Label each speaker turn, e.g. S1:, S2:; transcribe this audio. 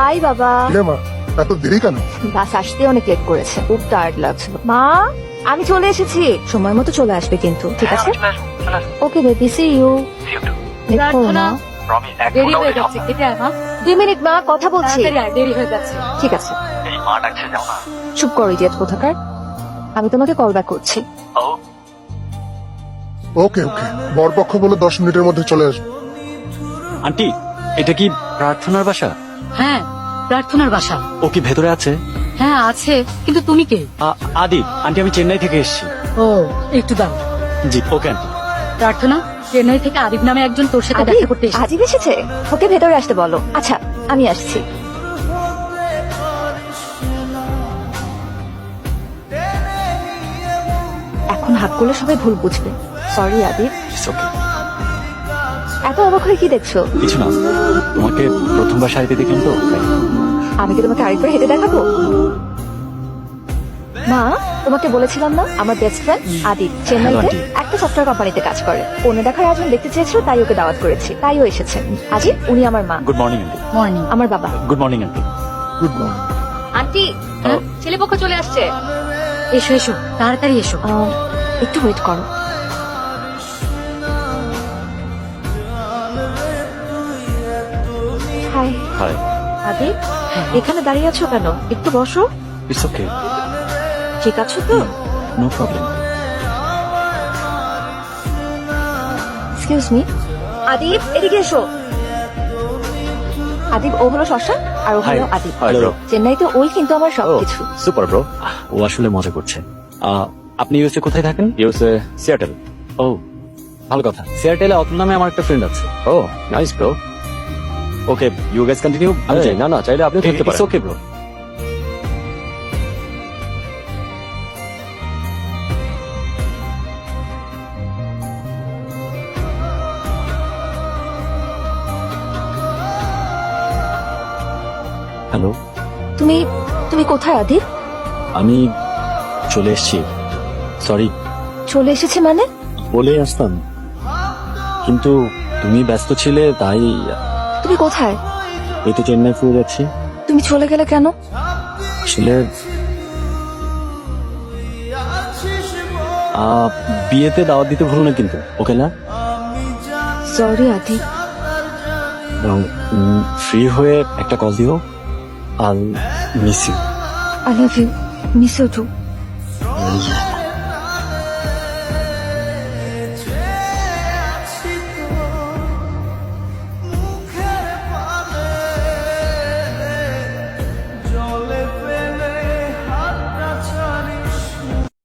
S1: High বাবা।
S2: রে মা এত দেরি কেন?
S1: বাস আসতে অনেক লেট করেছে। খুব টায়ার্ড লাগছিল মা আমি চলে এসেছি। সময় মতো চলে আসবে কিন্তু ঠিক আছে? ওকে বেবি সি ইউ
S3: দেরি হয়ে যাচ্ছে। কেটে আয় মা।
S1: দুই মিনিট মা কথা বলছি।
S3: তাড়াতাড়ি আয়, দেরি হয়ে যাচ্ছে।
S1: ঠিক আছে। চুপ করো ইডিয়েট কোথাকার। আমি তোমাকে কল ব্যাক করছি।
S2: ওকে ওকে বরপক্ষ বলে দশ মিনিটের মধ্যে চলে আসবে।
S4: আন্টি এটা কি প্রার্থনার বাসা?
S3: হ্যাঁ প্রার্থনার বাসা।
S4: ও কি ভেতরে আছে?
S3: হ্যাঁ আছে কিন্তু তুমি কে?
S4: আ- আদি আন্টি আমি চেন্নাই থেকে এসেছি।
S3: ও একটু দাও।
S4: জি ওকে আন্টি।
S3: প্রার্থনা চেন্নাই থেকে আরিফ নামে একজন তোর সাথে দেখা করতে এসেছে।
S1: আজিব এসেছে? ওকে ভেতরে আসতে বলো। আচ্ছা আমি আসছি। এখন হাত করলে সবাই ভুল বুঝবে। সরি আদিব।
S4: It's okay.
S1: এত অবাক হয়ে কি দেখছ?
S4: কিছু না। তোমাকে প্রথমবার শাড়িতে দেখলাম তো
S1: আমি কি তোমাকে আরেকবার হেঁটে দেখাবো? মা তোমাকে বলেছিলাম না আমার বেস্ট ফ্রেন্ড আদিত চেন্নাইতে একটা সফটওয়্যার কোম্পানিতে কাজ করে। পণ্য দেখার আয়োজন দেখতে চেয়েছিল তাই ওকে দাওয়াত করেছি তাইও এসেছে। আজিব উনি আমার মা।
S4: Good morning aunty.
S3: মর্নিং
S1: আমার বাবা।
S4: Good morning aunty.
S2: Good morning
S1: aunty
S3: হ্যাঁ?
S1: ছেলে পক্ষ চলে আসছে।
S3: এসো এসো তাড়াতাড়ি এসো।
S1: একটু ওয়েট করো। হাই
S4: হাই
S1: আদিব এখানে দাঁড়িয়ে আছো কেন? একটু বসো।
S4: ইটস ওকে
S1: ঠিক আছো তো?
S4: No problem
S1: excuse me Adib এদিকে এসো। আদিব ও হলো শশা আর ও হলো আদিব
S4: হাই
S1: চেন্নাইতে ওই কিন্তু আমার সবকিছু।
S4: সুপার ব্রো ও আসলে মজা করছে। আহ, আপনি ইউএসএ কোথায় থাকেন? ইউএসএ সিয়াটেল ও ভালো কথা। সিয়াটেলে অতন নামে আমার একটা ফ্রেন্ড আছে। ও nice bro okay you guys continue আমি চাই না না চাইলে আপনি থাকতে পারেন। ওকে ব্রো হ্যালো
S1: তুমি তুমি কোথায় আদি
S4: আমি চলে এসেছি। সরি
S1: চলে এসেছে মানে?
S4: বলে আসতাম। কিন্তু তুমি ব্যস্ত ছিলে তাই
S1: তুমি কোথায়?
S4: এই তো চেন্নাই ফিরে যাচ্ছি।
S1: তুমি চলে গেলে কেন?
S4: আসলে বিয়েতে দাওয়াত দিতে ভুলো না কিন্তু ওকে না?
S1: সরি আদিব
S4: ফ্রি হয়ে একটা কল দিও। I'll miss you
S1: I love you miss you too